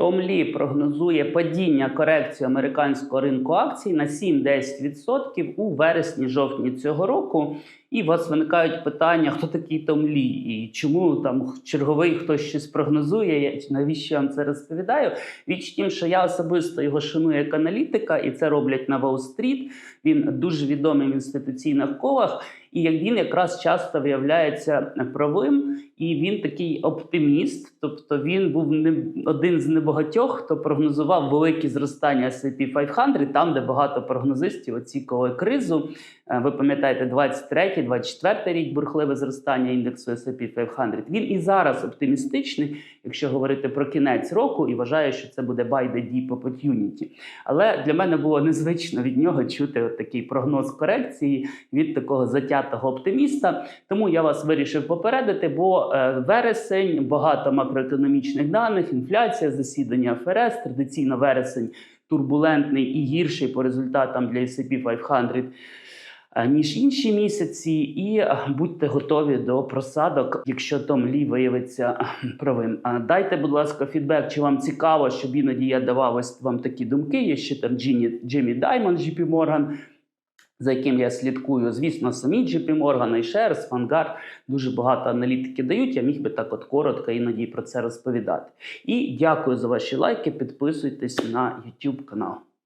Том Лі прогнозує падіння корекції американського ринку акцій на 7-10% у вересні-жовтні цього року. І у вас виникають питання, хто такий Том Лі, і чому там черговий хтось щось прогнозує. Навіщо вам це розповідаю? Річ в тім, що я особисто його шаную як аналітика, і це роблять на Уолл-стріт. Він дуже відомий в інституційних колах, і він якраз часто виявляється правим. І він такий оптиміст, тобто він був не один з небагатьох, хто прогнозував великі зростання S&P 500, там, де багато прогнозистів оцікували кризу. Е, Ви пам'ятаєте, 23 24 рік бурхливе зростання індексу S&P 500. Він і зараз оптимістичний, якщо говорити про кінець року, і вважає, що це буде buy the deep opportunity. Але для мене було незвично від нього чути такий прогноз корекції від такого затятого оптиміста. Тому я вас вирішив попередити, бо е, вересень, багато макроекономічних даних, інфляція, засідання ФРС, традиційно вересень турбулентний і гірший по результатам для S&P 500, е, ніж інші місяці, і е, будьте готові до просадок, якщо Том Лі виявиться правим. Дайте, будь ласка, фідбек, чи вам цікаво, щоб іноді я давав ось вам такі думки. Є ще там Даймонд, JP Morgan, за яким я слідкую. Звісно, самі JP Morgan, iShares, Vanguard, дуже багато аналітики дають. Я міг би так от коротко іноді про це розповідати. І дякую за ваші лайки. Підписуйтесь на YouTube канал.